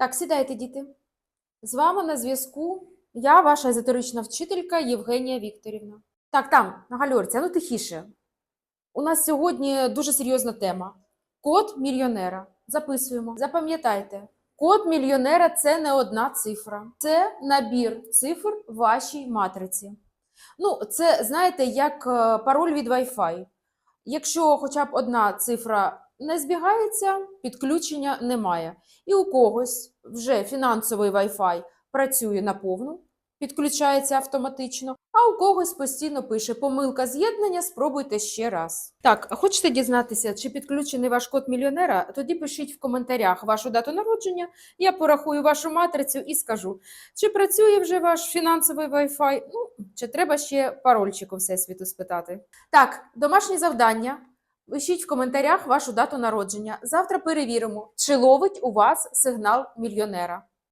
Так, сідайте, діти. З вами на зв'язку я, ваша езотерична вчителька Євгенія Вікторівна. Так, там, на гальорці, ну тихіше. У нас сьогодні дуже серйозна тема. Код мільйонера. Записуємо. Запам'ятайте, код мільйонера це не одна цифра, це набір цифр вашій матриці. Ну, це знаєте, як е, пароль від Wi-Fi. Якщо хоча б одна цифра не збігається, підключення немає. І у когось вже фінансовий Wi-Fi працює наповну, підключається автоматично, а у когось постійно пише помилка з'єднання, спробуйте ще раз. Так, хочете дізнатися, чи підключений ваш код мільйонера? Тоді пишіть в коментарях вашу дату народження, я порахую вашу матрицю і скажу, чи працює вже ваш фінансовий Wi-Fi, ну, чи треба ще парольчик у всесвіту спитати. Так, домашнє завдання. Пишіть в коментарях вашу дату народження. Завтра перевіримо, чи ловить у вас сигнал мільйонера.